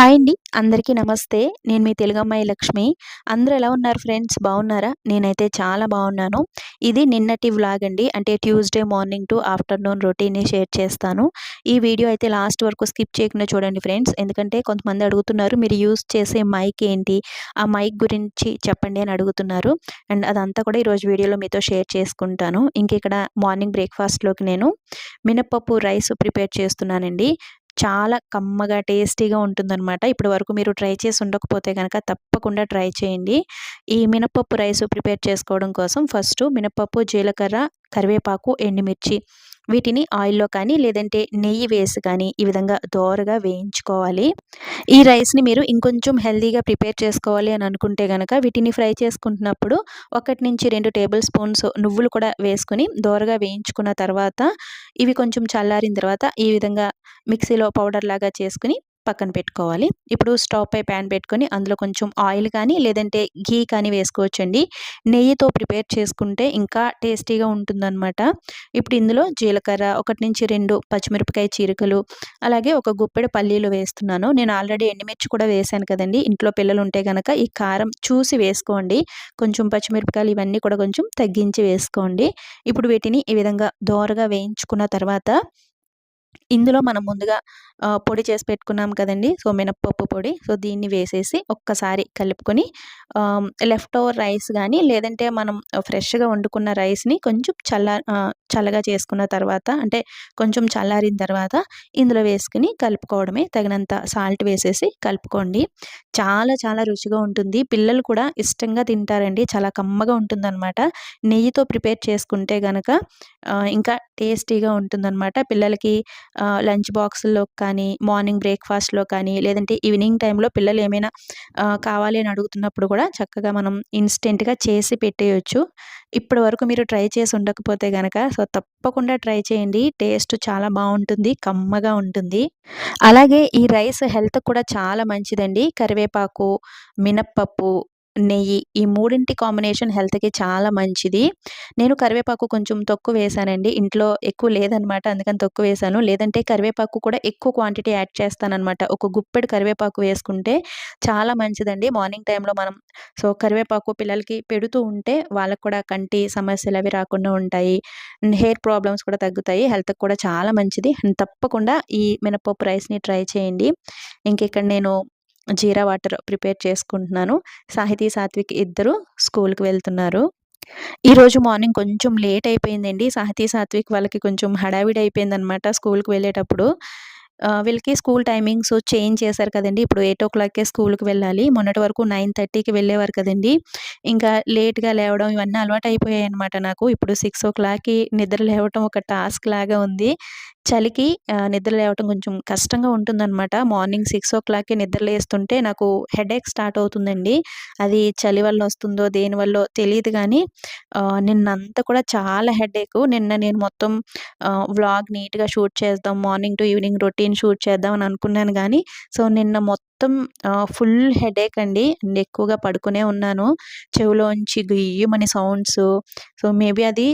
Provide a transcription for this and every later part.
Hi అండి. అందరికీ నమస్తే. నేను మీ తెలుగమ్మాయి లక్ష్మి. అందరూ ఎలా ఉన్నారు ఫ్రెండ్స్? బాగున్నారా? నేనైతే చాలా బాగున్నాను. ఇది నిన్నటి వ్లాగ్ అండి. అంటే ట్యూస్డే మార్నింగ్ టు ఆఫ్టర్నూన్ రొటీన్ని షేర్ చేస్తాను. ఈ వీడియో అయితే లాస్ట్ వరకు స్కిప్ చేయకుండా చూడండి ఫ్రెండ్స్. ఎందుకంటే కొంతమంది అడుగుతున్నారు మీరు యూజ్ చేసే మైక్ ఏంటి? ఆ మైక్ గురించి చెప్పండి అని అడుగుతున్నారు. అండ్ అదంతా కూడా ఈరోజు వీడియోలో మీతో షేర్ చేసుకుంటాను. ఇంక ఇక్కడ మార్నింగ్ బ్రేక్ఫాస్ట్లోకి నేను మినప్పప్పు రైస్ ప్రిపేర్ చేస్తున్నానండి. చాలా కమ్మగా టేస్టీగా ఉంటుందన్నమాట. ఇప్పటి వరకు మీరు ట్రై చేసి ఉండకపోతే కనుక తప్పకుండా ట్రై చేయండి. ఈ మినపప్పు రైస్ ప్రిపేర్ చేసుకోవడం కోసం ఫస్ట్ మినపప్పు జీలకర్ర కరివేపాకు ఎండుమిర్చి వీటిని ఆయిల్లో కానీ లేదంటే నెయ్యి వేసి కానీ ఈ విధంగా దోరగా వేయించుకోవాలి. ఈ రైస్ని మీరు ఇంకొంచెం హెల్దీగా ప్రిపేర్ చేసుకోవాలి అని అనుకుంటే కనుక వీటిని ఫ్రై చేసుకుంటున్నప్పుడు ఒకటి నుంచి రెండు టేబుల్ స్పూన్స్ నువ్వులు కూడా వేసుకుని దోరగా వేయించుకున్న తర్వాత ఇవి కొంచెం చల్లారిన తర్వాత ఈ విధంగా మిక్సీలో పౌడర్ లాగా చేసుకుని పక్కన పెట్టుకోవాలి. ఇప్పుడు స్టవ్ పై ప్యాన్ పెట్టుకొని అందులో కొంచెం ఆయిల్ కానీ లేదంటే ఘీ కానీ వేసుకోవచ్చండి. నెయ్యితో ప్రిపేర్ చేసుకుంటే ఇంకా టేస్టీగా ఉంటుందన్నమాట. ఇప్పుడు ఇందులో జీలకర్ర ఒకటి నుంచి రెండు పచ్చిమిరపకాయ చీరికలు అలాగే ఒక గుప్పెడు పల్లీలు వేస్తున్నాను. నేను ఆల్రెడీ ఎండుమిర్చి కూడా వేశాను కదండి. ఇంట్లో పిల్లలు ఉంటే కనుక ఈ కారం చూసి వేసుకోండి. కొంచెం పచ్చిమిరపకాయలు ఇవన్నీ కూడా కొంచెం తగ్గించి వేసుకోండి. ఇప్పుడు వీటిని ఈ విధంగా దోరగా వేయించుకున్న తర్వాత ఇందులో మనం ముందుగా పొడి చేసి పెట్టుకున్నాం కదండి సో మినప్పప్పు పొడి. సో దీన్ని వేసేసి ఒక్కసారి కలుపుకొని లెఫ్ట్ ఓవర్ రైస్ కానీ లేదంటే మనం ఫ్రెష్గా వండుకున్న రైస్ని కొంచెం చల్ల చల్లగా చేసుకున్న తర్వాత అంటే కొంచెం చల్లారిన తర్వాత ఇందులో వేసుకుని కలుపుకోవడమే తగినంత సాల్ట్ వేసేసి కలుపుకోండి. చాలా చాలా రుచిగా ఉంటుంది. పిల్లలు కూడా ఇష్టంగా తింటారండి. చాలా కమ్మగా ఉంటుందన్నమాట. నెయ్యితో ప్రిపేర్ చేసుకుంటే కనుక ఇంకా టేస్టీగా ఉంటుందన్నమాట. పిల్లలకి లంచ్ బాక్స్లో కానీ మార్నింగ్ బ్రేక్ఫాస్ట్లో కానీ లేదంటే ఈవినింగ్ టైంలో పిల్లలు ఏమైనా కావాలి అని అడుగుతున్నప్పుడు కూడా చక్కగా మనం ఇన్స్టెంట్గా చేసి పెట్టేయచ్చు. ఇప్పటి వరకు మీరు ట్రై చేసి ఉండకపోతే కనుక సో తప్పకుండా ట్రై చేయండి. టేస్ట్ చాలా బాగుంటుంది కమ్మగా ఉంటుంది. అలాగే ఈ రైస్ హెల్త్ కూడా చాలా మంచిదండి. కరివేపాకు మినప్పప్పు నెయ్యి ఈ మూడింటి కాంబినేషన్ హెల్త్కి చాలా మంచిది. నేను కరివేపాకు కొంచెం తక్కువ వేసానండి. ఇంట్లో ఎక్కువ లేదనమాట. అందుకని తక్కువ వేసాను. లేదంటే కరివేపాకు కూడా ఎక్కువ క్వాంటిటీ యాడ్ చేస్తానమాట ఒక గుప్పెడు కరివేపాకు వేసుకుంటే చాలా మంచిదండి. మార్నింగ్ టైంలో మనం సో కరివేపాకు పిల్లలకి పెడుతూ ఉంటే వాళ్ళకు కూడా కంటి సమస్యలు అవి రాకుండా ఉంటాయి. హెయిర్ ప్రాబ్లమ్స్ కూడా తగ్గుతాయి. హెల్త్కి కూడా చాలా మంచిది. తప్పకుండా ఈ మినపప్పు రైస్ని ట్రై చేయండి. ఇంక ఇక్కడ నేను జీరా వాటర్ ప్రిపేర్ చేసుకుంటున్నాను. సాహితీ సాత్విక్ ఇద్దరు స్కూల్కి వెళ్తున్నారు. ఈరోజు మార్నింగ్ కొంచెం లేట్ అయిపోయిందండి. సాహితీ సాత్విక్ వాళ్ళకి కొంచెం హడావిడి అయిపోయిందనమాట స్కూల్కి వెళ్ళేటప్పుడు. వీళ్ళకి స్కూల్ టైమింగ్స్ చేంజ్ చేశారు కదండి. ఇప్పుడు ఎయిట్ ఓ క్లాక్కే స్కూల్కి వెళ్ళాలి. మొన్నటి వరకు నైన్ థర్టీకి వెళ్ళేవారు కదండి. ఇంకా లేట్గా లేవడం ఇవన్నీ అలవాటు అయిపోయాయి అనమాట నాకు. ఇప్పుడు సిక్స్ ఓ క్లాక్కి నిద్ర లేవటం ఒక టాస్క్ లాగా ఉంది. చలికి నిద్ర లేవటం కొంచెం కష్టంగా ఉంటుందన్నమాట. మార్నింగ్ సిక్స్ ఓ క్లాక్కి నిద్ర లేస్తుంటే నాకు హెడేక్ స్టార్ట్ అవుతుందండి. అది చలి వల్ల వస్తుందో దేని వల్ల తెలియదు కానీ నిన్నంతా కూడా చాలా హెడేక్. నిన్న నేను మొత్తం వ్లాగ్ నీట్గా షూట్ చేద్దాం morning to evening routine shoot చేద్దామని అనుకున్నాను కానీ సో నిన్న మొత్తం మొత్తం ఫుల్ హెడేక్ అండి. అండ్ ఎక్కువగా పడుకునే ఉన్నాను. చెవిలోంచి గుయ్యమని సౌండ్స్. సో మేబీ అది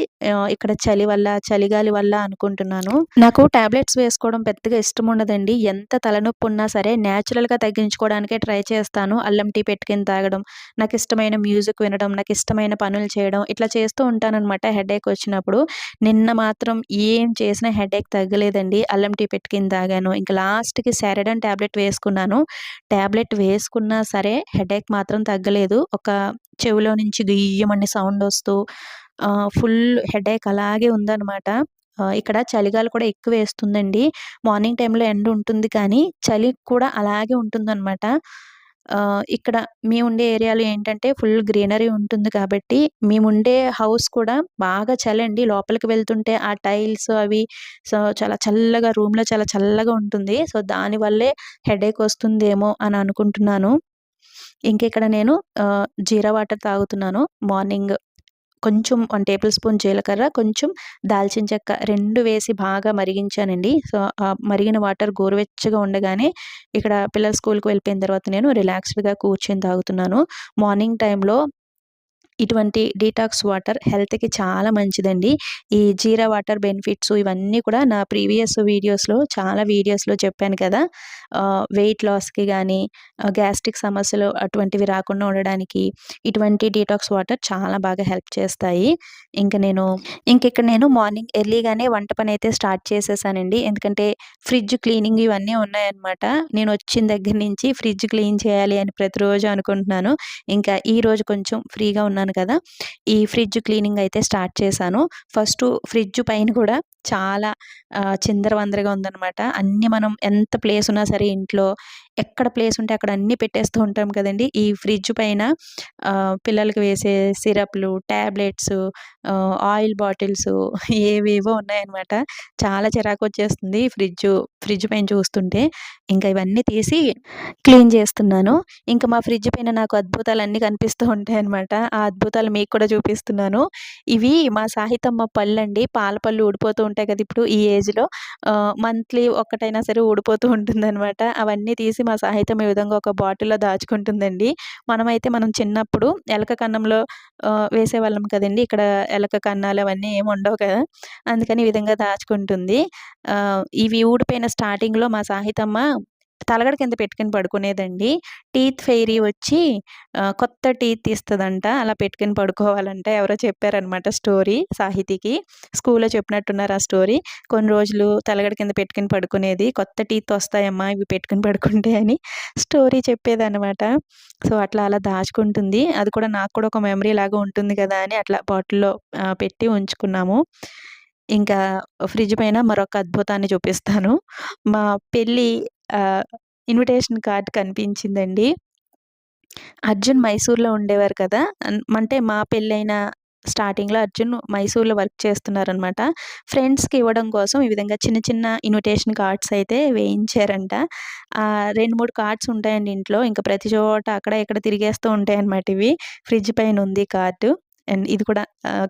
ఇక్కడ చలి వల్ల చలిగాలి వల్ల అనుకుంటున్నాను. నాకు టాబ్లెట్స్ వేసుకోవడం పెద్దగా ఇష్టం ఉండదండి. ఎంత తలనొప్పి ఉన్నా సరే న్యాచురల్గా తగ్గించుకోవడానికే ట్రై చేస్తాను. అల్లం టీ పెట్టుకుని తాగడం నాకు ఇష్టమైన మ్యూజిక్ వినడం నాకు ఇష్టమైన పనులు చేయడం ఇట్లా చేస్తూ ఉంటానన్నమాట హెడేక్ వచ్చినప్పుడు. నిన్న మాత్రం ఏం చేసినా హెడేక్ తగ్గలేదండి. అల్లం టీ పెట్టుకుని తాగాను. ఇంకా లాస్ట్కి శారడన్ టాబ్లెట్ వేసుకున్నాను. ట్యాబ్లెట్ వేసుకున్నా సరే హెడేక్ మాత్రం తగ్గలేదు. ఒక చెవిలో నుంచి గుయ్యమని సౌండ్ వస్తూ ఫుల్ హెడేక్ అలాగే ఉందన్నమాట. ఇక్కడ చలిగాలు కూడా ఎక్కువ వేస్తుందండి. మార్నింగ్ టైంలో ఎండ ఉంటుంది కానీ చలి కూడా అలాగే ఉంటుందన్నమాట. ఇక్కడ మేము ఉండే ఏరియాలో ఏంటంటే ఫుల్ గ్రీనరీ ఉంటుంది కాబట్టి మేము ఉండే హౌస్ కూడా బాగా చలండి లోపలికి వెళ్తుంటే ఆ టైల్స్ అవి సో చాలా చల్లగా రూమ్లో చాలా చల్లగా ఉంటుంది. సో దానివల్లే హెడేక్ వస్తుందేమో అని అనుకుంటున్నాను. ఇంక ఇక్కడ నేను జీరా వాటర్ తాగుతున్నాను. మార్నింగ్ కొంచెం వన్ టేబుల్ స్పూన్ జీలకర్ర కొంచెం దాల్చిన చెక్క రెండు వేసి బాగా మరిగించానండి. సో మరిగిన వాటర్ గోరువెచ్చగా ఉండగానే ఇక్కడ పిల్లల స్కూల్కి వెళ్ళిపోయిన తర్వాత నేను రిలాక్స్డ్గా కూర్చొని తాగుతున్నాను. మార్నింగ్ టైంలో ఇటువంటి డీటాక్స్ వాటర్ హెల్త్కి చాలా మంచిదండి. ఈ జీరా వాటర్ బెనిఫిట్స్ ఇవన్నీ కూడా నా ప్రీవియస్ వీడియోస్లో చాలా వీడియోస్లో చెప్పాను కదా. వెయిట్ లాస్కి కానీ గ్యాస్ట్రిక్ సమస్యలు అటువంటివి రాకుండా ఉండడానికి ఇటువంటి డీటాక్స్ వాటర్ చాలా బాగా హెల్ప్ చేస్తాయి. ఇంకా నేను ఇంక ఇక్కడ నేను మార్నింగ్ ఎర్లీగానే వంట పని అయితే స్టార్ట్ చేసేసానండి. ఎందుకంటే ఫ్రిడ్జ్ క్లీనింగ్ ఇవన్నీ ఉన్నాయన్నమాట. నేను వచ్చిన దగ్గర నుంచి ఫ్రిడ్జ్ క్లీన్ చేయాలి అని ప్రతిరోజు అనుకుంటున్నాను. ఇంకా ఈ రోజు కొంచెం ఫ్రీగా ఉన్నాను. కదా. ఈ ఫ్రిడ్జ్ క్లీనింగ్ అయితే స్టార్ట్ చేశాను. ఫస్ట్ ఫ్రిడ్జ్ పైన కూడా చాలా చిందరవందరగా ఉందనమాట అన్నీ మనం ఎంత ప్లేస్ ఉన్నా సరే ఇంట్లో ఎక్కడ ప్లేస్ ఉంటే అక్కడ అన్నీ పెట్టేస్తూ ఉంటాం కదండి. ఈ ఫ్రిడ్జ్ పైన పిల్లలకి వేసే సిరప్లు ట్యాబ్లెట్స్ ఆయిల్ బాటిల్స్ ఏవేవో ఉన్నాయన్నమాట. చాలా చిరాకు వచ్చేస్తుంది ఫ్రిడ్జ్ ఫ్రిడ్జ్ పైన చూస్తుంటే. ఇంకా ఇవన్నీ తీసి క్లీన్ చేస్తున్నాను. ఇంకా మా ఫ్రిడ్జ్ పైన నాకు అద్భుతాలు అన్నీ కనిపిస్తూ ఉంటాయన్నమాట. ఆ అద్భుతాలు మీకు కూడా చూపిస్తున్నాను. ఇవి మా సాహితమ్మ పళ్ళు అండి పాల పళ్ళు ఊడిపోతూ ఉంటాయి కదా ఇప్పుడు ఈ ఏజ్లో. మంత్లీ ఒక్కటైనా సరే ఊడిపోతూ ఉంటుందన్నమాట. అవన్నీ తీసి మా సాహిత్యం ఈ విధంగా ఒక బాటిల్లో దాచుకుంటుందండి. మనమైతే మనం చిన్నప్పుడు ఎలక కన్నంలో వేసేవాళ్ళం కదండి. ఇక్కడ ఎలక కన్నాలు అవన్నీ ఏమి ఉండవు కదా. అందుకని ఈ విధంగా దాచుకుంటుంది. ఇవి ఊడిపోయిన స్టార్టింగ్లో మా సాహితమ్మ తలగడ కింద పెట్టుకుని పడుకునేదండి. టీత్ ఫెయిరీ వచ్చి కొత్త టీత్ తీస్తుందంట. అలా పెట్టుకుని పడుకోవాలంట ఎవరో చెప్పారనమాట స్టోరీ సాహితీకి. స్కూల్లో చెప్పినట్టున్నారు ఆ స్టోరీ. కొన్ని రోజులు తలగడ కింద పెట్టుకుని పడుకునేది కొత్త టీత్ వస్తాయమ్మా ఇవి పెట్టుకుని పడుకుంటే అని స్టోరీ చెప్పేదనమాట సో అట్లా అలా దాచుకుంటుంది. అది కూడా నాకు కూడా ఒక మెమరీ లాగా ఉంటుంది కదా అని అట్లా బాటిల్లో పెట్టి ఉంచుకున్నాము. ఇంకా ఫ్రిడ్జ్ పైన మరొక అద్భుతాన్ని చూపిస్తాను. మా పెళ్ళి ఇన్విటేషన్ కార్డ్ కనిపించిందండి. అర్జున్ మైసూర్లో ఉండేవారు కదా! అంటే మా పెళ్ళైన స్టార్టింగ్లో అర్జున్ మైసూర్లో వర్క్ చేస్తున్నారనమాట. ఫ్రెండ్స్కి ఇవ్వడం కోసం ఈ విధంగా చిన్న చిన్న ఇన్విటేషన్ కార్డ్స్ అయితే వేయించారంట. రెండు మూడు కార్డ్స్ ఉంటాయండి ఇంట్లో. ఇంకా ప్రతి చోట అక్కడ ఇక్కడ తిరిగేస్తూ ఉంటాయి అనమాట ఇవి. ఫ్రిడ్జ్ పైన ఉంది కార్డు. అండ్ ఇది కూడా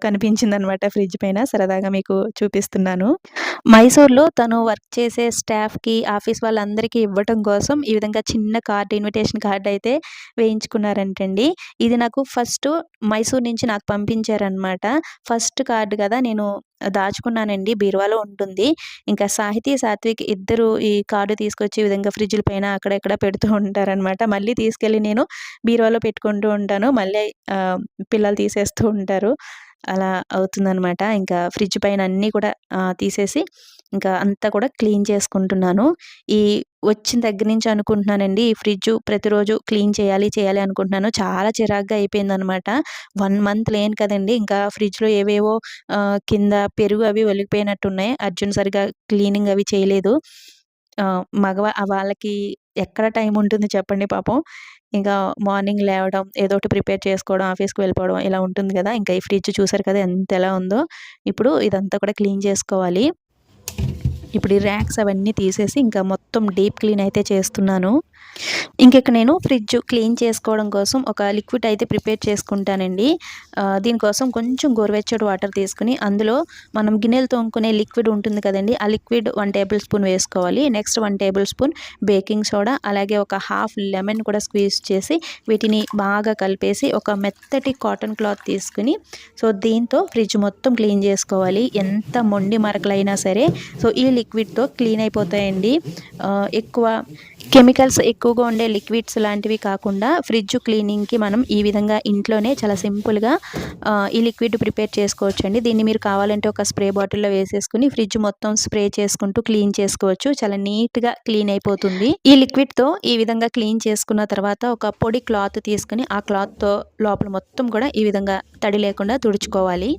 కనిపించింది అనమాట ఫ్రిడ్జ్ పైన. సరదాగా మీకు చూపిస్తున్నాను. మైసూర్లో తను వర్క్ చేసే స్టాఫ్కి ఆఫీస్ వాళ్ళందరికీ ఇవ్వటం కోసం ఈ విధంగా చిన్న కార్డ్ ఇన్విటేషన్ కార్డ్ అయితే వేయించుకున్నారంటండి. ఇది నాకు ఫస్ట్ మైసూర్ నుంచి నాకు పంపించారనమాట ఫస్ట్ కార్డు కదా నేను దాచుకున్నానండి. బీరువాలో ఉంటుంది. ఇంకా సాహితీ సాత్విక్ ఇద్దరు ఈ కార్డు తీసుకొచ్చి విధంగా ఫ్రిడ్జ్ల పైన అక్కడెక్కడ పెడుతూ ఉంటారనమాట మళ్ళీ తీసుకెళ్ళి నేను బీరువాలో పెట్టుకుంటూ ఉంటాను. మళ్ళీ పిల్లలు తీసేస్తూ ఉంటారు. అలా అవుతుందనమాట ఇంకా ఫ్రిడ్జ్ పైన అన్నీ కూడా తీసేసి ఇంకా అంతా కూడా క్లీన్ చేసుకుంటున్నాను. ఈ వచ్చిన దగ్గర నుంచి అనుకుంటున్నానండి ఈ ఫ్రిడ్జ్ ప్రతిరోజు క్లీన్ చేయాలి చేయాలి అనుకుంటున్నాను. చాలా చిరాగ్గా అయిపోయిందనమాట వన్ మంత్ లేను కదండి ఇంకా ఫ్రిడ్జ్లో ఏవేవో కింద పెరుగు అవి ఒలిగిపోయినట్టున్నాయి. అర్జున్ సరిగా క్లీనింగ్ అవి చేయలేదు. మగవా వాళ్ళకి ఎక్కడ టైం ఉంటుంది చెప్పండి పాపం. ఇంకా మార్నింగ్ లేవడం ఏదో ఒకటి ప్రిపేర్ చేసుకోవడం ఆఫీస్కి వెళ్ళిపోవడం ఇలా ఉంటుంది కదా. ఇంకా ఈ ఫ్రిడ్జ్ చూసారు కదా ఎంత ఎలా ఉందో. ఇప్పుడు ఇదంతా కూడా క్లీన్ చేసుకోవాలి. ఇప్పుడు ఈ ర్యాక్స్ అవన్నీ తీసేసి ఇంకా మొత్తం డీప్ క్లీన్ అయితే చేస్తున్నాను. ఇంకెక్కడ నేను ఫ్రిడ్జ్ క్లీన్ చేసుకోవడం కోసం ఒక లిక్విడ్ అయితే ప్రిపేర్ చేసుకుంటానండి. దీనికోసం కొంచెం గోరువెచ్చటి వాటర్ తీసుకుని అందులో మనం గిన్నెలు తోముకునే లిక్విడ్ ఉంటుంది కదండి ఆ లిక్విడ్ వన్ టేబుల్ స్పూన్ వేసుకోవాలి. Next one tablespoon baking soda అలాగే ఒక హాఫ్ లెమన్ కూడా స్క్వీజ్ చేసి వీటిని బాగా కలిపేసి ఒక మెత్తటి కాటన్ క్లాత్ తీసుకుని సో దీంతో ఫ్రిడ్జ్ మొత్తం క్లీన్ చేసుకోవాలి. ఎంత మొండి మరకలైనా సరే సో ఈ లిక్విడ్తో క్లీన్ అయిపోతాయండి. ఎక్కువ కెమికల్స్ ఎక్కువగా ఉండే లిక్విడ్స్ లాంటివి కాకుండా ఫ్రిడ్జ్ క్లీనింగ్కి మనం ఈ విధంగా ఇంట్లోనే చాలా సింపుల్గా ఈ లిక్విడ్ ప్రిపేర్ చేసుకోవచ్చు అండి దీన్ని మీరు కావాలంటే ఒక స్ప్రే బాటిల్లో వేసేసుకుని ఫ్రిడ్జ్ మొత్తం స్ప్రే చేసుకుంటూ క్లీన్ చేసుకోవచ్చు. చాలా నీట్గా క్లీన్ అయిపోతుంది. ఈ లిక్విడ్తో ఈ విధంగా క్లీన్ చేసుకున్న తర్వాత ఒక పొడి క్లాత్ తీసుకుని ఆ క్లాత్తో లోపల మొత్తం కూడా ఈ విధంగా తడి లేకుండా తుడుచుకోవాలి.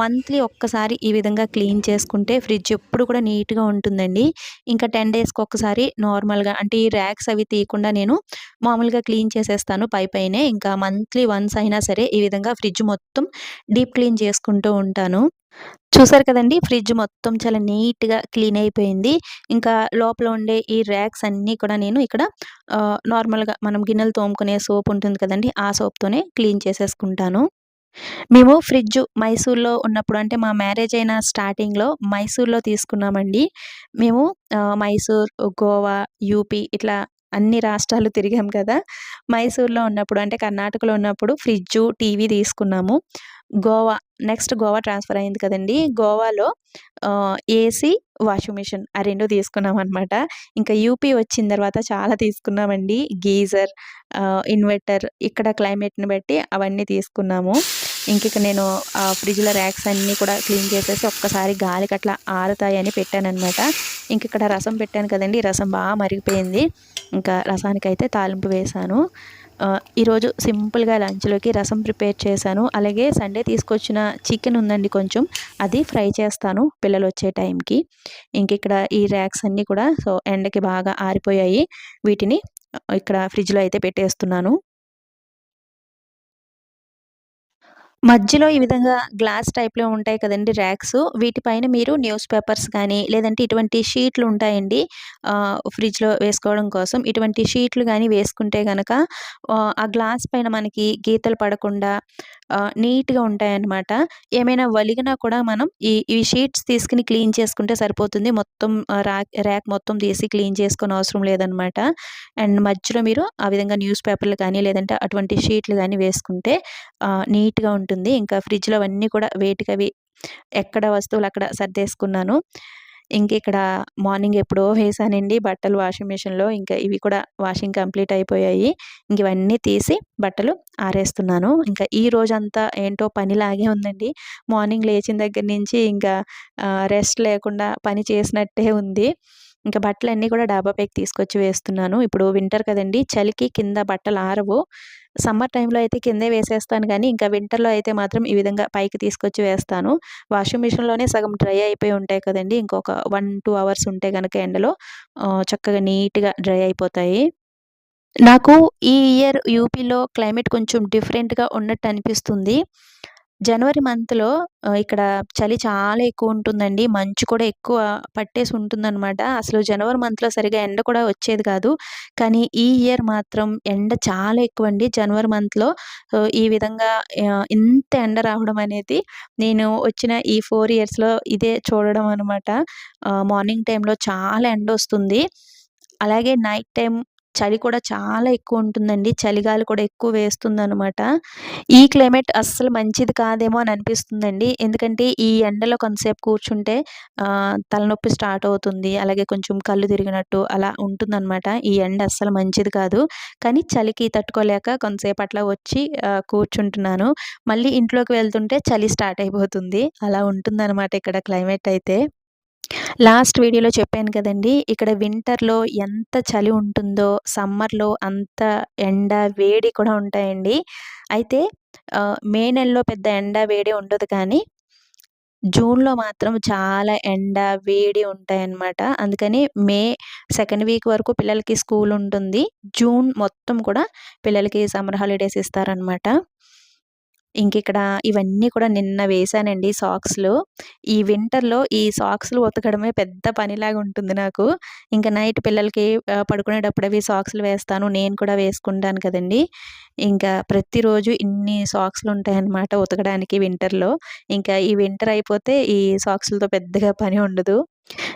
మంత్లీ ఒక్కసారి ఈ విధంగా క్లీన్ చేసుకుంటే ఫ్రిడ్జ్ ఎప్పుడు కూడా నీట్గా ఉంటుందండి. ఇంకా టెన్ డేస్కి ఒక్కసారి నార్మల్గా అంటే ఈ ర్యాక్స్ అవి తీయకుండా నేను మామూలుగా క్లీన్ చేసేస్తాను పై పైనే. ఇంకా మంత్లీ వన్స్ అయినా సరే ఈ విధంగా ఫ్రిడ్జ్ మొత్తం డీప్ క్లీన్ చేసుకుంటూ ఉంటాను. చూసారు కదండి ఫ్రిడ్జ్ మొత్తం చాలా నీట్గా క్లీన్ అయిపోయింది. ఇంకా లోపల ఉండే ఈ ర్యాక్స్ అన్నీ కూడా నేను ఇక్కడ నార్మల్గా మనం గిన్నెలు తోముకునే సోప్ ఉంటుంది కదండి ఆ సోప్తోనే క్లీన్ చేసేసుకుంటాను. మేము ఫ్రిడ్జ్ మైసూర్లో ఉన్నప్పుడు అంటే మా మ్యారేజ్ అయిన స్టార్టింగ్లో మైసూర్లో తీసుకున్నామండి. మేము మైసూర్ గోవా యూపీ ఇట్లా అన్ని రాష్ట్రాలు తిరిగాం కదా! మైసూర్లో ఉన్నప్పుడు అంటే కర్ణాటకలో ఉన్నప్పుడు ఫ్రిడ్జు టీవీ తీసుకున్నాము. గోవా నెక్స్ట్ గోవా ట్రాన్స్ఫర్ అయింది కదండి! గోవాలో ఏసీ వాషింగ్ మిషన్ ఆ రెండు తీసుకున్నాం అనమాట ఇంకా యూపీ వచ్చిన తర్వాత చాలా తీసుకున్నామండి. గీజర్ ఇన్వర్టర్ ఇక్కడ క్లైమేట్ని బట్టి అవన్నీ తీసుకున్నాము. ఇంక ఇక నేను ఆ ఫ్రిడ్జ్లో ర్యాక్స్ అన్నీ కూడా క్లీన్ చేసేసి ఒక్కసారి గాలికి అట్లా ఆరుతాయని పెట్టానమాట ఇంక ఇక్కడ రసం పెట్టాను కదండి రసం బాగా మరిగిపోయింది. ఇంకా రసానికైతే తాలింపు వేశాను ఈరోజు సింపుల్గా లంచ్లోకి రసం ప్రిపేర్ చేశాను. అలాగే సండే తీసుకొచ్చిన చికెన్ ఉందండి కొంచెం అది ఫ్రై చేస్తాను పిల్లలు వచ్చే టైంకి. ఇంక ఇక్కడ ఈ ర్యాక్స్ అన్నీ కూడా సో ఎండకి బాగా ఆరిపోయాయి. వీటిని ఇక్కడ ఫ్రిడ్జ్లో అయితే పెట్టేస్తున్నాను. మధ్యలో ఈ విధంగా గ్లాస్ టైప్‌లో ఉంటాయి కదండి ర్యాక్స్. వీటిపైన మీరు న్యూస్ పేపర్స్ కానీ, లేదంటే ఇటువంటి షీట్లు ఉంటాయండి. ఫ్రిడ్జ్‌లో వేసుకోవడం కోసం. ఇటువంటి షీట్లు కానీ వేసుకుంటే కనుక ఆ గ్లాస్ పైన మనకి గీతలు పడకుండా నీట్‌గా ఉంటాయన్నమాట. ఏమైనా వలిగినా కూడా మనం ఈ ఈ షీట్స్ తీసుకుని క్లీన్ చేసుకుంటే సరిపోతుంది. మొత్తం ర్యాక్ ర్యాక్ మొత్తం తీసి క్లీన్ అవసరం లేదనమాట. అండ్ మధ్యలో మీరు ఆ విధంగా న్యూస్ పేపర్లు కానీ, లేదంటే అటువంటి షీట్లు కానీ వేసుకుంటే నీట్‌గా ఉంటుంది. ఉంటుంది ఇంకా ఫ్రిడ్జ్‌లో అవన్నీ కూడా వేటికవి ఎక్కడ వస్తువులు అక్కడ సర్దేసుకున్నాను. ఇంక ఇక్కడ మార్నింగ్ ఎప్పుడో వేసానండి బట్టలు వాషింగ్ మిషన్‌లో. ఇంకా ఇవి కూడా వాషింగ్ కంప్లీట్ అయిపోయాయి. ఇంక ఇవన్నీ తీసి బట్టలు ఆరేస్తున్నాను. ఇంకా ఈ రోజంతా ఏంటో పనిలాగే ఉందండి. మార్నింగ్ లేచిన దగ్గర నుంచి ఇంకా రెస్ట్ లేకుండా పని చేసినట్టే ఉంది. ఇంకా బట్టలన్నీ కూడా డాబా పైకి తీసుకొచ్చి వేస్తున్నాను. ఇప్పుడు వింటర్ కదండీ! చలికి కింద బట్టలు ఆరవు. సమ్మర్ టైంలో అయితే కిందే వేసేస్తాను కానీ ఇంకా వింటర్లో అయితే మాత్రం ఈ విధంగా పైకి తీసుకొచ్చి వేస్తాను వాషింగ్ మిషన్లోనే సగం డ్రై అయిపోయి ఉంటాయి కదండి ఇంకొక వన్ టూ అవర్స్ ఉంటే కనుక ఎండలో చక్కగా నీట్గా డ్రై అయిపోతాయి నాకు ఈ ఇయర్ యూపీలో క్లైమేట్ కొంచెం డిఫరెంట్గా ఉన్నట్టు అనిపిస్తుంది జనవరి మంత్‌లో ఇక్కడ చలి చాలా ఎక్కువ ఉంటుందండి. మంచు కూడా ఎక్కువ పట్టేసి ఉంటుందన్నమాట అసలు జనవరి మంత్‌లో సరిగా ఎండ కూడా వచ్చేది కాదు. కానీ ఈ ఇయర్ మాత్రం ఎండ చాలా ఎక్కువ అండి జనవరి మంత్‌లో. ఈ విధంగా ఇంత ఎండ రావడం అనేది నేను వచ్చిన ఈ ఫోర్ ఇయర్స్‌లో ఇదే చూడడం అనమాట. మార్నింగ్ టైంలో చాలా ఎండ వస్తుంది అలాగే నైట్ టైం చలి కూడా చాలా ఎక్కువ ఉంటుందండి. చలిగాలి కూడా ఎక్కువ వేస్తుందనమాట ఈ క్లైమేట్ అస్సలు మంచిది కాదేమో అని అనిపిస్తుందండి. ఎందుకంటే ఈ ఎండలో కొంతసేపు కూర్చుంటే తలనొప్పి స్టార్ట్ అవుతుంది. అలాగే కొంచెం కళ్ళు తిరిగినట్టు అలా ఉంటుందన్నమాట. ఈ ఎండ అస్సలు మంచిది కాదు. కానీ చలికి తట్టుకోలేక కొంతసేపు అట్లా వచ్చి కూర్చుంటున్నాను. మళ్ళీ ఇంట్లోకి వెళ్తుంటే చలి స్టార్ట్ అయిపోతుంది. అలా ఉంటుందన్నమాట ఇక్కడ క్లైమేట్ అయితే. లాస్ట్ వీడియోలో చెప్పాను కదండి ఇక్కడ వింటర్లో ఎంత చలి ఉంటుందో సమ్మర్లో అంత ఎండ వేడి కూడా ఉంటాయండి. అయితే మే నెలలో పెద్ద ఎండ వేడి ఉండదు కానీ జూన్లో మాత్రం చాలా ఎండ వేడి ఉంటాయన్నమాట. అందుకని మే సెకండ్ వీక్ వరకు పిల్లలకి స్కూల్ ఉంటుంది. జూన్ మొత్తం కూడా పిల్లలకి సమ్మర్ హాలిడేస్ ఇస్తారనమాట ఇంక ఇక్కడ ఇవన్నీ కూడా నిన్న వేశానండి సాక్స్‌లు. ఈ వింటర్‌లో ఈ సాక్స్‌లు ఉతకడమే పెద్ద పనిలాగా ఉంటుంది నాకు. ఇంకా నైట్ పిల్లలకి పడుకునేటప్పుడు అవి సాక్స్‌లు వేస్తాను. నేను కూడా వేసుకుంటాను కదండీ! ఇంకా ప్రతిరోజు ఇన్ని సాక్స్‌లు ఉంటాయన్నమాట ఉతకడానికి వింటర్‌లో. ఇంకా ఈ వింటర్ అయిపోతే ఈ సాక్స్‌లతో పెద్దగా పని ఉండదు.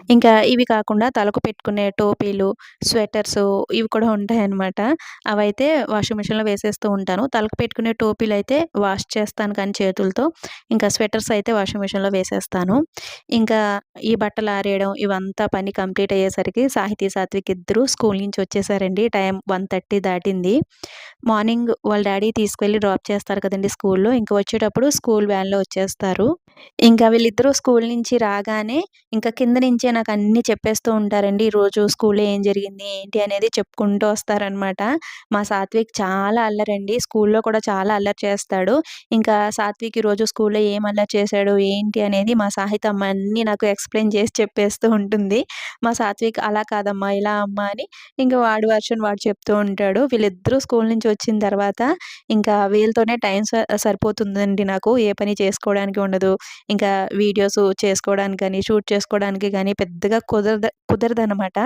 ఇంకా ఇవి కాకుండా తలకు పెట్టుకునే టోపీలు స్వెటర్స్ ఇవి కూడా ఉంటాయన్నమాట. అవైతే వాషింగ్ మిషన్లో వేసేస్తూ ఉంటాను. తలకు పెట్టుకునే టోపీలు అయితే వాష్ చేస్తాను కానీ చేతులతో. ఇంకా స్వెటర్స్ అయితే వాషింగ్ మిషన్లో వేసేస్తాను. ఇంకా ఈ బట్టలు ఆరేయడం ఇవంతా పని కంప్లీట్ అయ్యేసరికి సాహితీ సాత్విక్ ఇద్దరు స్కూల్ నుంచి వచ్చేసారండి. టైం వన్ థర్టీ దాటింది. మార్నింగ్ వాళ్ళ డాడీ తీసుకెళ్ళి డ్రాప్ చేస్తారు కదండి స్కూల్లో. ఇంకా వచ్చేటప్పుడు స్కూల్ వ్యాన్లో వచ్చేస్తారు. ఇంకా వీళ్ళిద్దరూ స్కూల్ నుంచి రాగానే ఇంకా కింద నుంచే నాకు అన్నీ చెప్పేస్తూ ఉంటారండి. ఈరోజు స్కూల్లో ఏం జరిగింది? ఏంటి? అనేది చెప్పుకుంటూ వస్తారనమాట. మా సాత్విక్ చాలా అల్లరండి. స్కూల్లో కూడా చాలా అల్లరి చేస్తాడు. ఇంకా సాత్విక్ ఈరోజు స్కూల్లో ఏం అల్లరి చేశాడు? ఏంటి? అనేది మా సాహిత్ అమ్మ అన్నీ నాకు ఎక్స్ప్లెయిన్ చేసి చెప్పేస్తూ ఉంటుంది. మా సాత్విక్ అలా కాదమ్మా ఇలా అమ్మ అని ఇంకా వాడు వర్షన్ వాడు చెప్తూ ఉంటాడు. వీళ్ళిద్దరూ స్కూల్ నుంచి వచ్చిన తర్వాత ఇంకా వీళ్ళతోనే టైం సరిపోతుందండి నాకు. ఏ పని చేసుకోవడానికి ఉండదు. ఇంకా వీడియోస్ చేసుకోవడానికి కానీ షూట్ చేసుకోవడానికి కానీ పెద్దగా కుదరదు కుదరదనమాట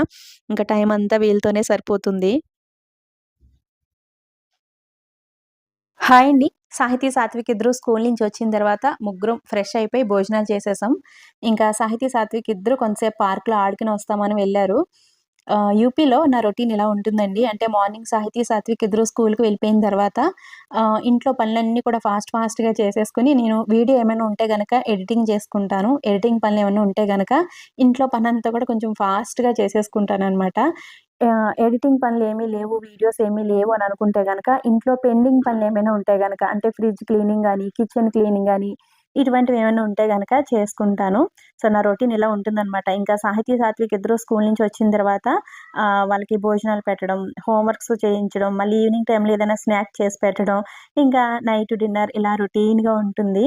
ఇంకా టైం అంతా వీళ్ళతోనే సరిపోతుంది. హాయ్ అండి. సాహితీ సాత్విక్ ఇద్దరు స్కూల్ నుంచి వచ్చిన తర్వాత ముగ్గురం ఫ్రెష్ అయిపోయి భోజనాలు చేసేసాం. ఇంకా సాహితీ సాత్విక్ ఇద్దరు కొంతసేపు పార్క్లో ఆడుకుని వస్తామని వెళ్ళారు. యూపీలో నా రొటీన్ ఇలా ఉంటుందండి? అంటే మార్నింగ్ సాహితీ సాత్విక్ ఇద్దరు స్కూల్కి వెళ్ళిపోయిన తర్వాత ఇంట్లో పనులన్నీ కూడా ఫాస్ట్ ఫాస్ట్గా చేసేసుకుని నేను వీడియో ఏమైనా ఉంటే కనుక ఎడిటింగ్ చేసుకుంటాను. ఎడిటింగ్ పనులు ఏమైనా ఉంటే కనుక ఇంట్లో పని అంతా కూడా కొంచెం ఫాస్ట్గా చేసేసుకుంటాను అనమాట ఎడిటింగ్ పనులు ఏమీ లేవు వీడియోస్ ఏమీ లేవు అని అనుకుంటే కనుక ఇంట్లో పెండింగ్ పనులు ఏమైనా ఉంటే కనుక అంటే ఫ్రిడ్జ్ క్లీనింగ్ కానీ కిచెన్ క్లీనింగ్ కానీ ఇటువంటివి ఏమైనా ఉంటే కనుక చేసుకుంటాను. సో నా రొటీన్ ఇలా ఉంటుందన్నమాట. ఇంకా సాహితీ సాత్విక్ ఇద్దరు స్కూల్ నుంచి వచ్చిన తర్వాత వాళ్ళకి భోజనాలు పెట్టడం హోంవర్క్స్ చేయించడం మళ్ళీ ఈవినింగ్ టైంలో ఏదైనా స్నాక్ చేసి పెట్టడం ఇంకా నైట్ డిన్నర్ ఇలా రొటీన్గా ఉంటుంది.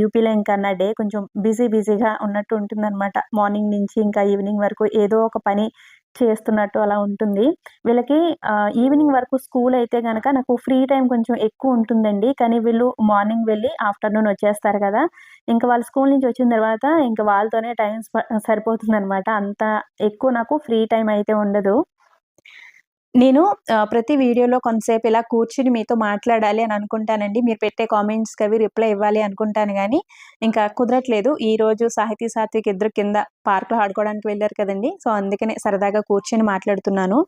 యూపీలో ఇంకా నా డే కొంచెం బిజీ బిజీగా ఉన్నట్టు ఉంటుందన్నమాట. మార్నింగ్ నుంచి ఇంకా ఈవినింగ్ వరకు ఏదో ఒక పని చేస్తున్నట్టు అలా ఉంటుంది. వీళ్ళకి ఈవినింగ్ వరకు స్కూల్ అయితే కనుక నాకు ఫ్రీ టైం కొంచెం ఎక్కువ ఉంటుందండి. కానీ వీళ్ళు మార్నింగ్ వెళ్ళి ఆఫ్టర్నూన్ వచ్చేస్తారు కదా. ఇంకా వాళ్ళ స్కూల్ నుంచి వచ్చిన తర్వాత ఇంకా వాళ్ళతోనే టైం సరిపోతుంది అనమాట అంత ఎక్కువ నాకు ఫ్రీ టైం అయితే ఉండదు. నేను ప్రతి వీడియోలో కొంతసేపు ఇలా కూర్చుని మీతో మాట్లాడాలి అని అనుకుంటానండి. మీరు పెట్టే కామెంట్స్కి అవి రిప్లై ఇవ్వాలి అనుకుంటాను కానీ ఇంకా కుదరట్లేదు. ఈరోజు సాహితీ సాత్విక్ ఇద్దరు కింద పార్క్లో ఆడుకోవడానికి వెళ్ళారు కదండి. సో అందుకనే సరదాగా కూర్చొని మాట్లాడుతున్నాను.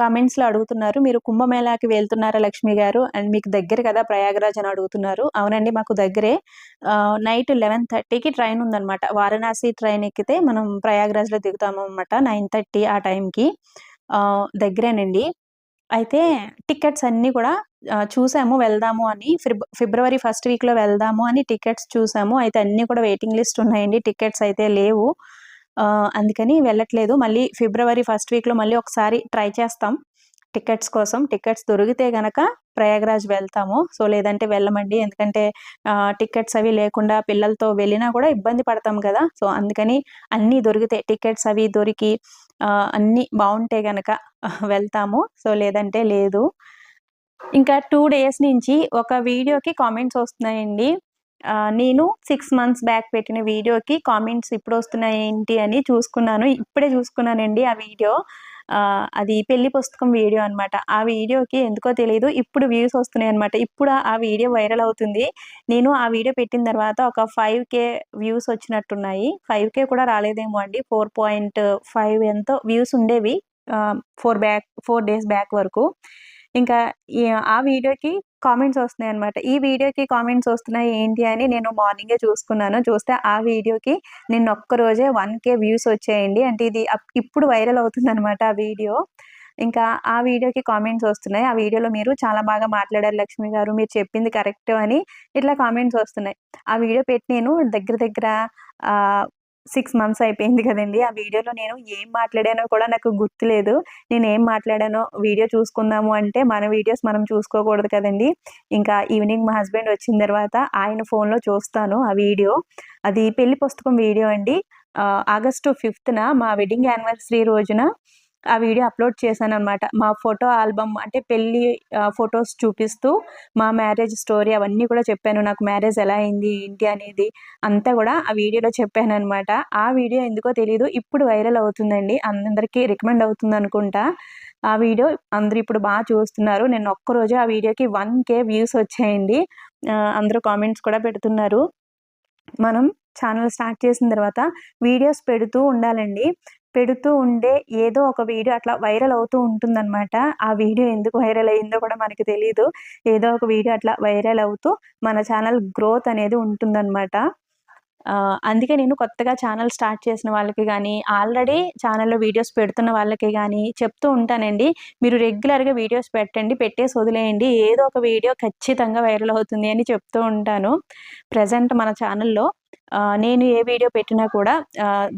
కామెంట్స్లో అడుగుతున్నారు మీరు కుంభమేళాకి వెళ్తున్నారా లక్ష్మి గారు? అండ్ మీకు దగ్గర కదా ప్రయాగరాజ్ అని అడుగుతున్నారు. అవునండి మాకు దగ్గరే. నైట్ లెవెన్ థర్టీకి ట్రైన్ ఉందన్నమాట. వారణాసి ట్రైన్ ఎక్కితే మనం ప్రయాగరాజ్లో దిగుతాము అనమాట నైన్ థర్టీ ఆ టైంకి. దగ్గరేనండి. అయితే టికెట్స్ అన్నీ కూడా చూసాము వెళ్దాము అని. ఫిబ్రవరి ఫస్ట్ వీక్లో వెళ్దాము అని టికెట్స్ చూసాము. అయితే అన్నీ కూడా వెయిటింగ్ లిస్ట్ ఉన్నాయండి. టికెట్స్ అయితే లేవు. అందుకని వెళ్ళట్లేదు. మళ్ళీ ఫిబ్రవరి ఫస్ట్ వీక్లో మళ్ళీ ఒకసారి ట్రై చేస్తాం. టికెట్స్ కోసం. టికెట్స్ దొరికితే గనక ప్రయాగ్రాజ్ వెళ్తాము. సో లేదంటే వెళ్ళమండి. ఎందుకంటే టికెట్స్ అవి లేకుండా పిల్లలతో వెళ్ళినా కూడా ఇబ్బంది పడతాం కదా. సో అందుకని అన్నీ దొరికితే టికెట్స్ అవి దొరికి అన్నీ బాగుంటే గనక వెళ్తాము. సో లేదంటే లేదు. ఇంకా టూ డేస్ నుంచి ఒక వీడియోకి కామెంట్స్ వస్తున్నాయండి. నేను సిక్స్ మంత్స్ బ్యాక్ పెట్టిన వీడియోకి కామెంట్స్ ఇప్పుడు వస్తున్నాయి ఏంటి అని చూసుకున్నాను. ఇప్పుడే చూసుకున్నానండి ఆ వీడియో. అది పెళ్ళి పుస్తకం వీడియో అనమాట ఆ వీడియోకి ఎందుకో తెలియదు ఇప్పుడు వ్యూస్ వస్తున్నాయి అనమాట ఇప్పుడు ఆ వీడియో వైరల్ అవుతుంది. నేను ఆ వీడియో పెట్టిన తర్వాత ఒక ఫైవ్ కే వ్యూస్ వచ్చినట్టున్నాయి. ఫైవ్ కే కూడా రాలేదేమో అండి. ఫోర్ పాయింట్ ఫైవ్ ఎంతో వ్యూస్ ఉండేవి four back four days back వరకు. ఇంకా ఆ వీడియోకి కామెంట్స్ వస్తున్నాయి అనమాట ఈ వీడియోకి కామెంట్స్ వస్తున్నాయి ఏంటి అని నేను మార్నింగే చూసుకున్నాను. చూస్తే ఆ వీడియోకి నిన్న ఒక్క రోజే వన్ కే వ్యూస్ వచ్చాయండి. అంటే ఇది ఇప్పుడు వైరల్ అవుతుంది అనమాట ఆ వీడియో. ఇంకా ఆ వీడియోకి కామెంట్స్ వస్తున్నాయి. ఆ వీడియోలో మీరు చాలా బాగా మాట్లాడారు లక్ష్మి గారు. మీరు చెప్పింది కరెక్ట్ అని ఇట్లా కామెంట్స్ వస్తున్నాయి. ఆ వీడియో పెట్టి నేను దగ్గర దగ్గర సిక్స్ మంత్స్ అయిపోయింది కదండి. ఆ వీడియోలో నేను ఏం మాట్లాడానో కూడా నాకు గుర్తులేదు. నేను ఏం మాట్లాడానో వీడియో చూసుకుందాము అంటే మన వీడియోస్ మనం చూసుకోకూడదు కదండి. ఇంకా ఈవినింగ్ మా హస్బెండ్ వచ్చిన తర్వాత ఆయన ఫోన్లో చూస్తాను ఆ వీడియో. అది పెళ్ళి పుస్తకం వీడియో అండి. ఆగస్టు ఫిఫ్త్న మా వెడ్డింగ్ యానివర్సరీ రోజున ఆ వీడియో అప్లోడ్ చేశాను అనమాట మా ఫోటో ఆల్బమ్ అంటే పెళ్ళి ఫొటోస్ చూపిస్తూ మా మ్యారేజ్ స్టోరీ అవన్నీ కూడా చెప్పాను. నాకు మ్యారేజ్ ఎలా అయింది ఏంటి అనేది అంతా కూడా ఆ వీడియోలో చెప్పాను అనమాట ఆ వీడియో ఎందుకో తెలియదు ఇప్పుడు వైరల్ అవుతుందండి. అందరికీ రికమెండ్ అవుతుంది అనుకుంటా. ఆ వీడియో అందరూ ఇప్పుడు బాగా చూస్తున్నారు. నేను ఒక్కరోజు ఆ వీడియోకి వన్ కే వ్యూస్ వచ్చాయండి. అందరూ కామెంట్స్ కూడా పెడుతున్నారు. మనం ఛానల్ స్టార్ట్ చేసిన తర్వాత వీడియోస్ పెడుతూ ఉండాలండి. పెడుతూ ఉండే ఏదో ఒక వీడియో అట్లా వైరల్ అవుతూ ఉంటుందన్నమాట. ఆ వీడియో ఎందుకు వైరల్ అయ్యిందో కూడా మనకి తెలియదు ఏదో ఒక వీడియో అట్లా వైరల్ అవుతూ మన ఛానల్ గ్రోత్ అనేది ఉంటుందన్నమాట. అందుకే నేను కొత్తగా ఛానల్ స్టార్ట్ చేసిన వాళ్ళకి కానీ ఆల్రెడీ ఛానల్లో వీడియోస్ పెడుతున్న వాళ్ళకి కానీ చెప్తూ ఉంటానండి. మీరు రెగ్యులర్గా వీడియోస్ పెట్టండి పెట్టేసి వదిలేయండి. ఏదో ఒక వీడియో ఖచ్చితంగా వైరల్ అవుతుంది అని చెప్తూ ఉంటాను. ప్రజెంట్ మన ఛానల్లో నేను ఏ వీడియో పెట్టినా కూడా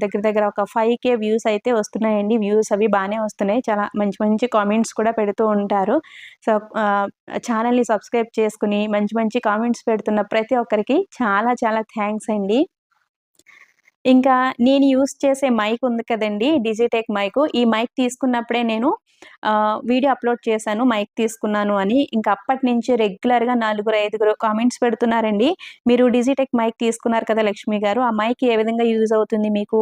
దగ్గర దగ్గర ఒక ఫైవ్ కే వ్యూస్ అయితే వస్తున్నాయండి. వ్యూస్ అవి బాగానే వస్తున్నాయి. చాలా మంచి మంచి కామెంట్స్ కూడా పెడుతూ ఉంటారు. సో ఛానల్ని సబ్స్క్రైబ్ చేసుకుని మంచి మంచి కామెంట్స్ పెడుతున్న ప్రతి ఒక్కరికి చాలా చాలా థ్యాంక్స్ అండి. ఇంకా నేను యూస్ చేసే మైక్ ఉంది కదండి డిజిటెక్ మైక్. ఈ మైక్ తీసుకున్నప్పుడే నేను వీడియో అప్లోడ్ చేశాను మైక్ తీసుకున్నాను అని. ఇంకా అప్పటి నుంచి రెగ్యులర్గా నలుగురు ఐదుగురు కామెంట్స్ పెడుతున్నారండి. మీరు డిజిటెక్ మైక్ తీసుకున్నారు కదా లక్ష్మి గారు ఆ మైక్ ఏ విధంగా యూజ్ అవుతుంది మీకు?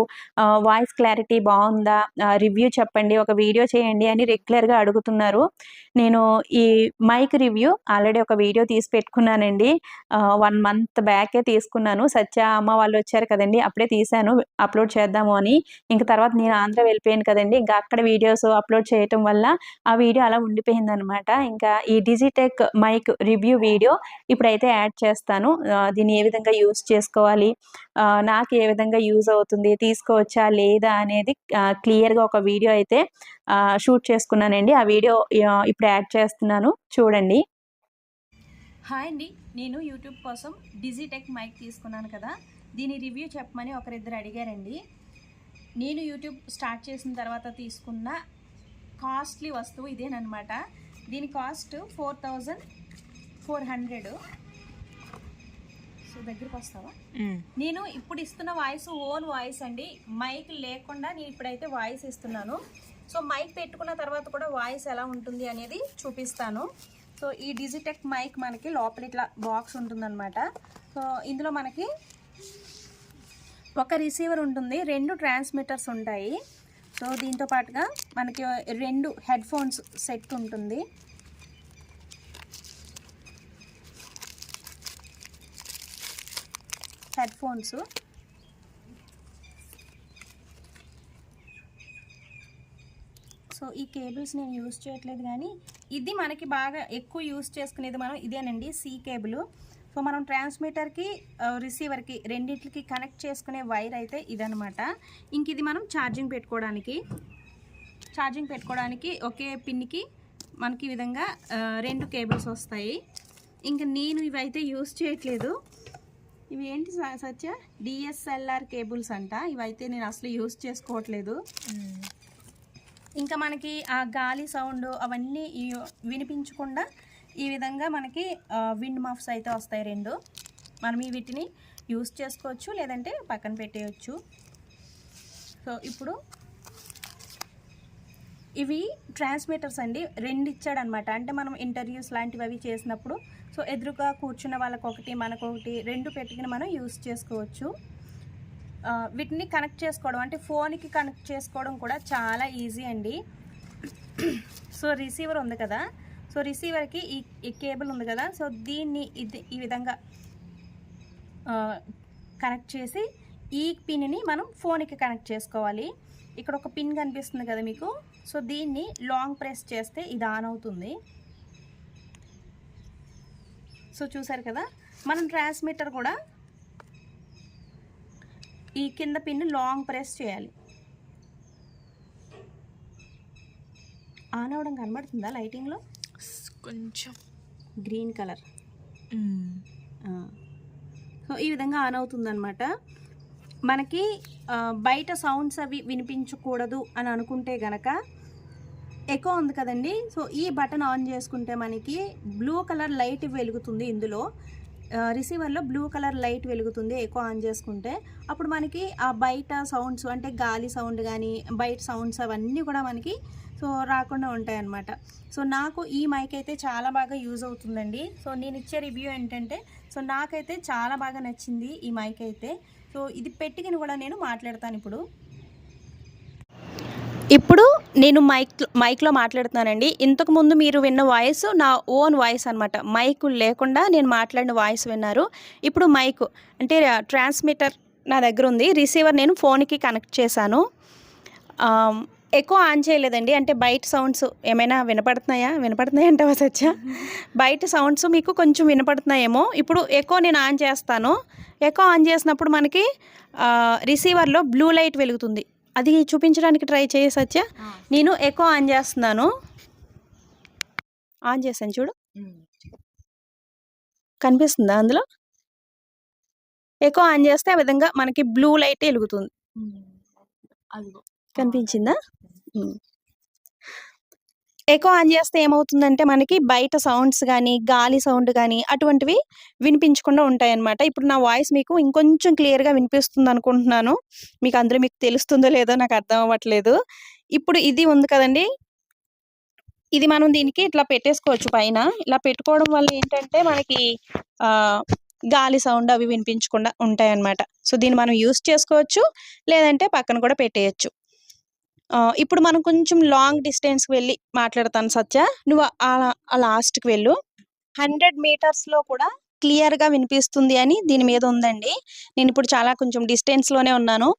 వాయిస్ క్లారిటీ బాగుందా? రివ్యూ చెప్పండి ఒక వీడియో చేయండి అని రెగ్యులర్గా అడుగుతున్నారు. నేను ఈ మైక్ రివ్యూ ఆల్రెడీ ఒక వీడియో తీసి పెట్టుకున్నానండి. వన్ మంత్ బ్యాకే తీసుకున్నాను. సత్య అమ్మ వాళ్ళు వచ్చారు కదండి అప్పుడే తీసి చేశాను అప్లోడ్ చేద్దాము అని. ఇంక తర్వాత నేను ఆంధ్ర వెళ్ళిపోయాను కదండి. ఇంకా అక్కడ వీడియోస్ అప్లోడ్ చేయటం వల్ల ఆ వీడియో అలా ఉండిపోయింది అనమాట ఇంకా ఈ డిజిటెక్ మైక్ రివ్యూ వీడియో ఇప్పుడైతే యాడ్ చేస్తాను. దీన్ని ఏ విధంగా యూస్ చేసుకోవాలి? నాకు ఏ విధంగా యూజ్ అవుతుంది? తీసుకోవచ్చా? లేదా? అనేది క్లియర్గా ఒక వీడియో అయితే షూట్ చేసుకున్నానండి. ఆ వీడియో ఇప్పుడు యాడ్ చేస్తున్నాను. చూడండి. హాయ్ అండి. నేను యూట్యూబ్ కోసం డిజిటెక్ మైక్ తీసుకున్నాను కదా. దీని రివ్యూ చెప్పమని ఒకరిద్దరు అడిగారండి. నేను యూట్యూబ్ స్టార్ట్ చేసిన తర్వాత తీసుకున్న కాస్ట్లీ వస్తువు ఇదేనమాట దీని cost four thousand four hundred. So దగ్గరికి వస్తావా? నేను ఇప్పుడు ఇస్తున్న వాయిస్ ఓన్ వాయిస్ అండి. మైక్ లేకుండా నేను ఇప్పుడైతే వాయిస్ ఇస్తున్నాను. సో మైక్ పెట్టుకున్న తర్వాత కూడా వాయిస్ ఎలా ఉంటుంది అనేది చూపిస్తాను. సో ఈ డిజిటెక్ మైక్ మనకి లోపల ఇట్లా బాక్స్ ఉంటుందన్నమాట. సో ఇందులో మనకి ఒక రిసీవర్ ఉంటుంది రెండు ట్రాన్స్మిటర్స్ ఉంటాయి. సో దీంతో పాటుగా మనకి రెండు హెడ్ ఫోన్స్ సెట్ ఉంటుంది. హెడ్ ఫోన్స్ సో ఈ కేబుల్స్ నేను యూస్ చేయట్లేదు కానీ ఇది మనకి బాగా ఎక్కువ యూజ్ చేసుకునేది మనం ఇదేనండి సీ కేబుల్ సో మనం ట్రాన్స్మిటర్కి రిసీవర్కి రెండింటికి కనెక్ట్ చేసుకునే వైర్ అయితే ఇదనమాట ఇంక ఇది మనం ఛార్జింగ్ పెట్టుకోవడానికి ఛార్జింగ్ పెట్టుకోవడానికి ఒకే పిన్కి మనకి ఈ విధంగా రెండు కేబుల్స్ వస్తాయి. ఇంకా నేను ఇవైతే యూస్ చేయట్లేదు. ఇవి ఏంటి సత్య? డిఎస్ఎల్ఆర్ కేబుల్స్ అంట. ఇవైతే నేను అసలు యూస్ చేసుకోవట్లేదు. ఇంకా మనకి ఆ గాలి సౌండ్ అవన్నీ వినిపించకుండా ఈ విధంగా మనకి విండ్ మఫ్స్ అయితే వస్తాయి రెండు. మనం ఈ వీటిని యూస్ చేసుకోవచ్చు లేదంటే పక్కన పెట్టేయచ్చు. సో ఇప్పుడు ఇవి ట్రాన్స్మిటర్స్ అండి. రెండు ఇచ్చాడనమాట. అంటే మనం ఇంటర్వ్యూస్ లాంటివి అవి చేసినప్పుడు సో ఎదురుగా కూర్చున్న వాళ్ళకి ఒకటి మనకు ఒకటి రెండు పెట్టుకుని మనం యూస్ చేసుకోవచ్చు. వీటిని కనెక్ట్ చేసుకోవడం అంటే ఫోన్కి కనెక్ట్ చేసుకోవడం కూడా చాలా ఈజీ అండి. సో రిసీవర్ ఉంది కదా. సో రిసీవర్కి ఈ ఈ కేబుల్ ఉంది కదా సో దీన్ని ఇది ఈ విధంగా కనెక్ట్ చేసి ఈ పిన్ని మనం ఫోన్కి కనెక్ట్ చేసుకోవాలి. ఇక్కడ ఒక పిన్ కనిపిస్తుంది కదా మీకు సో దీన్ని లాంగ్ ప్రెస్ చేస్తే ఇది ఆన్ అవుతుంది. సో చూసారు కదా మనం ట్రాన్స్మిటర్ కూడా ఈ కింద పిన్ లాంగ్ ప్రెస్ చేయాలి. ఆన్ అవ్వడం కనబడుతుందా లైటింగ్లో? కొంచెం. Green colour. సో ఈ విధంగా ఆన్ అవుతుందన్నమాట. మనకి బయట సౌండ్స్ అవి వినిపించకూడదు అని అనుకుంటే గనక ఎకో ఉంది కదండి. సో ఈ బటన్ ఆన్ చేసుకుంటే మనకి బ్లూ కలర్ లైట్ వెలుగుతుంది ఇందులో. రిసీవర్లో బ్లూ కలర్ లైట్ వెలుగుతుంది ఎకో ఆన్ చేసుకుంటే. అప్పుడు మనకి ఆ బయట సౌండ్స్ అంటే గాలి సౌండ్ కానీ బయట సౌండ్స్ అవన్నీ కూడా మనకి సో రాకుండా ఉంటాయన్నమాట. సో నాకు ఈ మైక్ అయితే చాలా బాగా యూజ్ అవుతుందండి. సో నేను ఇచ్చే రివ్యూ ఏంటంటే సో నాకైతే చాలా బాగా నచ్చింది ఈ మైక్ అయితే. సో ఇది పెట్టుకుని కూడా నేను మాట్లాడతాను ఇప్పుడు. ఇప్పుడు నేను మైక్ మైక్లో మాట్లాడుతున్నానండి. ఇంతకుముందు మీరు విన్న వాయిస్ నా ఓన్ వాయిస్ అనమాట మైక్ లేకుండా నేను మాట్లాడిన వాయిస్ విన్నారు. ఇప్పుడు మైక్ అంటే ట్రాన్స్మిటర్ నా దగ్గర ఉంది. రిసీవర్ నేను ఫోన్కి కనెక్ట్ చేశాను. ఎక్కువ ఆన్ చేయలేదండి. అంటే బయట సౌండ్స్ ఏమైనా వినపడుతున్నాయా? వినపడుతున్నాయి అంటావా సత్య? బయట సౌండ్స్ మీకు కొంచెం వినపడుతున్నాయేమో. ఇప్పుడు ఎక్కువ నేను ఆన్ చేస్తాను. ఎక్కువ ఆన్ చేసినప్పుడు మనకి రిసీవర్లో బ్లూ లైట్ వెలుగుతుంది. అది చూపించడానికి ట్రై చేయ సత్య. నేను ఎక్కువ ఆన్ చేస్తున్నాను. ఆన్ చేశాను చూడు. కనిపిస్తుందా అందులో? ఎక్కువ ఆన్ చేస్తే ఆ విధంగా మనకి బ్లూ లైట్ వెలుగుతుంది. కనిపించిందా. ఎక్కువ ఆన్ చేస్తే ఏమవుతుందంటే మనకి బయట సౌండ్స్ కానీ గాలి సౌండ్ కానీ అటువంటివి వినిపించకుండా ఉంటాయి అన్నమాట ఇప్పుడు నా వాయిస్ మీకు ఇంకొంచెం క్లియర్గా వినిపిస్తుంది అనుకుంటున్నాను మీకు అందరూ మీకు తెలుస్తుందో లేదో నాకు అర్థం అవ్వట్లేదు. ఇప్పుడు ఇది ఉంది కదండి. ఇది మనం దీనికి ఇట్లా పెట్టేసుకోవచ్చు పైన. ఇలా పెట్టుకోవడం వల్ల ఏంటంటే మనకి గాలి సౌండ్ అవి వినిపించకుండా ఉంటాయి అన్నమాట సో దీన్ని మనం యూస్ చేసుకోవచ్చు. లేదంటే పక్కన కూడా పెట్టేయచ్చు. ఇప్పుడు మనం కొంచెం లాంగ్ డిస్టెన్స్కి వెళ్ళి మాట్లాడతాను సత్య. నువ్వు ఆ- లాస్ట్కి వెళ్ళు. హండ్రెడ్ మీటర్స్లో కూడా క్లియర్గా వినిపిస్తుంది అని దీని మీద ఉందండి. నేను ఇప్పుడు చాలా కొంచెం డిస్టెన్స్లోనే ఉన్నాను.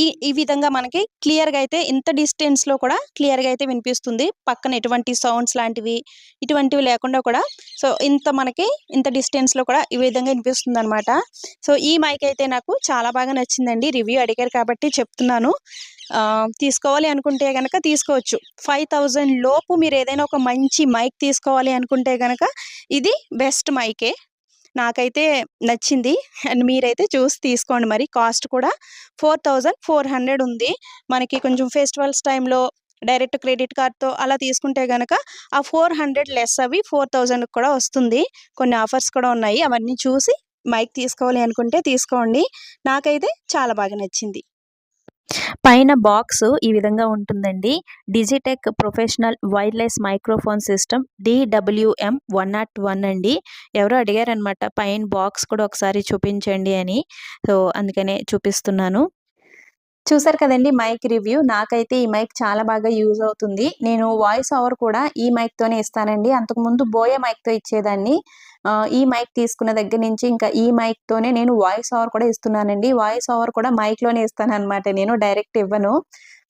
ఈ ఈ విధంగా మనకి క్లియర్గా అయితే ఇంత డిస్టెన్స్లో కూడా క్లియర్గా అయితే వినిపిస్తుంది. పక్కన ఎటువంటి సౌండ్స్ లాంటివి ఇటువంటివి లేకుండా కూడా. సో ఇంత మనకి ఇంత డిస్టెన్స్లో కూడా ఈ విధంగా వినిపిస్తుంది అనమాట సో ఈ మైక్ అయితే నాకు చాలా బాగా నచ్చిందండి. రివ్యూ అడిగారు కాబట్టి చెప్తున్నాను. తీసుకోవాలి అనుకుంటే కనుక తీసుకోవచ్చు. ఫైవ్ థౌజండ్ లోపు మీరు ఏదైనా ఒక మంచి మైక్ తీసుకోవాలి అనుకుంటే కనుక ఇది బెస్ట్ మైకే. నాకైతే నచ్చింది. అండ్ మీరైతే చూసి తీసుకోండి మరి. కాస్ట్ కూడా ఫోర్ థౌజండ్ ఫోర్ హండ్రెడ్ ఉంది. మనకి కొంచెం ఫెస్టివల్స్ టైంలో డైరెక్ట్ క్రెడిట్ కార్డ్తో అలా తీసుకుంటే కనుక ఆ ఫోర్ హండ్రెడ్ లెస్ అవి ఫోర్ థౌజండ్ కూడా వస్తుంది. కొన్ని ఆఫర్స్ కూడా ఉన్నాయి. అవన్నీ చూసి మైక్ తీసుకోవాలి అనుకుంటే తీసుకోండి. నాకైతే చాలా బాగా నచ్చింది. పైన బాక్స్ ఈ విధంగా ఉంటుందండి. Digitek professional wireless microphone system DWM one nought one అండి. ఎవరో అడిగారనమాట పైన బాక్స్ కూడా ఒకసారి చూపించండి అని. సో అందుకనే చూపిస్తున్నాను. చూసారు కదండి మైక్ రివ్యూ. నాకైతే ఈ మైక్ చాలా బాగా యూజ్ అవుతుంది. నేను వాయిస్ ఓవర్ కూడా ఈ మైక్తోనే ఇస్తానండి. అంతకుముందు బోయే మైక్తో ఇచ్చేదాన్ని. ఈ మైక్ తీసుకున్న దగ్గర నుంచి ఇంకా ఈ మైక్తోనే నేను వాయిస్ ఓవర్ కూడా ఇస్తున్నానండి. వాయిస్ ఓవర్ కూడా మైక్లోనే ఇస్తాను అనమాట నేను డైరెక్ట్ ఇవ్వను.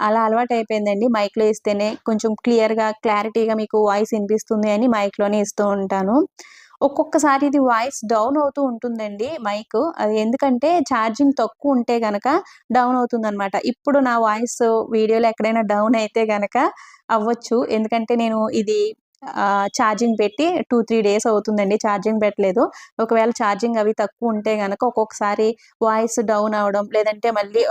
అలా అలవాటు అయిపోయిందండి మైక్లో ఇస్తేనే కొంచెం క్లియర్గా క్లారిటీగా మీకు వాయిస్ వినిపిస్తుంది అని మైక్లోనే ఇస్తూ ఉంటాను. ఒక్కొక్కసారి ఇది వాయిస్ డౌన్ అవుతూ ఉంటుందండి మైక్. అది ఎందుకంటే ఛార్జింగ్ తక్కువ ఉంటే గనక డౌన్ అవుతుంది అనమాట ఇప్పుడు నా వాయిస్ వీడియోలో ఎక్కడైనా డౌన్ అయితే గనక అవ్వచ్చు. ఎందుకంటే నేను ఇది ఛార్జింగ్ పెట్టి టూ త్రీ డేస్ అవుతుందండి. ఛార్జింగ్ పెట్టలేదు. ఒకవేళ ఛార్జింగ్ అవి తక్కువ ఉంటే గనక ఒక్కొక్కసారి వాయిస్ డౌన్ అవడం లేదంటే మళ్ళీ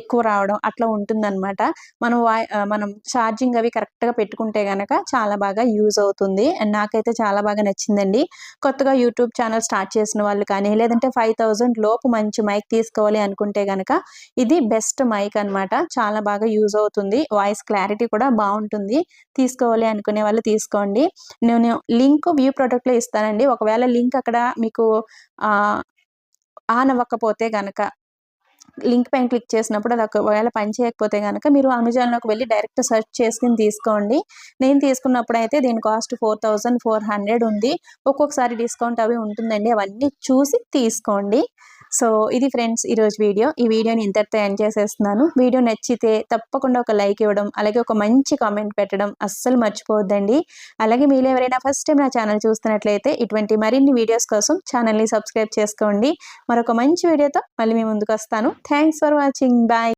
ఎక్కువ రావడం అట్లా ఉంటుందన్నమాట. మనం వాయి మనం ఛార్జింగ్ అవి కరెక్ట్గా పెట్టుకుంటే గనక చాలా బాగా యూజ్ అవుతుంది. అండ్ నాకైతే చాలా బాగా నచ్చిందండి. కొత్తగా యూట్యూబ్ ఛానల్ స్టార్ట్ చేసిన వాళ్ళు కానీ లేదంటే ఫైవ్ థౌజండ్ లోపు మంచి మైక్ తీసుకోవాలి అనుకుంటే గనక ఇది బెస్ట్ మైక్ అన్నమాట. చాలా బాగా యూజ్ అవుతుంది. వాయిస్ క్లారిటీ కూడా బాగుంటుంది. తీసుకోవాలి అనుకునే వాళ్ళు తీసుకోండి. నేను లింక్ వ్యూ ప్రొడక్ట్లో ఇస్తానండి. ఒకవేళ లింక్ అక్కడ మీకు ఆన్ అవ్వకపోతే గనక లింక్ పైన క్లిక్ చేసినప్పుడు అది ఒకవేళ పని చేయకపోతే కనుక మీరు అమెజాన్లోకి వెళ్ళి డైరెక్ట్ సెర్చ్ చేసుకుని తీసుకోండి. నేను తీసుకున్నప్పుడు అయితే దీని cost four thousand four hundred ఉంది. ఒక్కొక్కసారి డిస్కౌంట్ అవి ఉంటుందండి. అవన్నీ చూసి తీసుకోండి. సో ఇది ఫ్రెండ్స్ ఈరోజు వీడియో. ఈ వీడియోని ఇంతటితో ఎండ్ చేసేస్తున్నాను. వీడియో నచ్చితే తప్పకుండా ఒక లైక్ ఇవ్వడం అలాగే ఒక మంచి కామెంట్ పెట్టడం అస్సలు మర్చిపోవద్దండి. అలాగే మీరు ఎవరైనా ఫస్ట్ టైం నా ఛానల్ చూస్తున్నట్లయితే ఇటువంటి మరిన్ని వీడియోస్ కోసం ఛానల్ని సబ్స్క్రైబ్ చేసుకోండి. మరొక మంచి వీడియోతో మళ్ళీ మీ ముందుకు వస్తాను. Thanks for watching. బాయ్.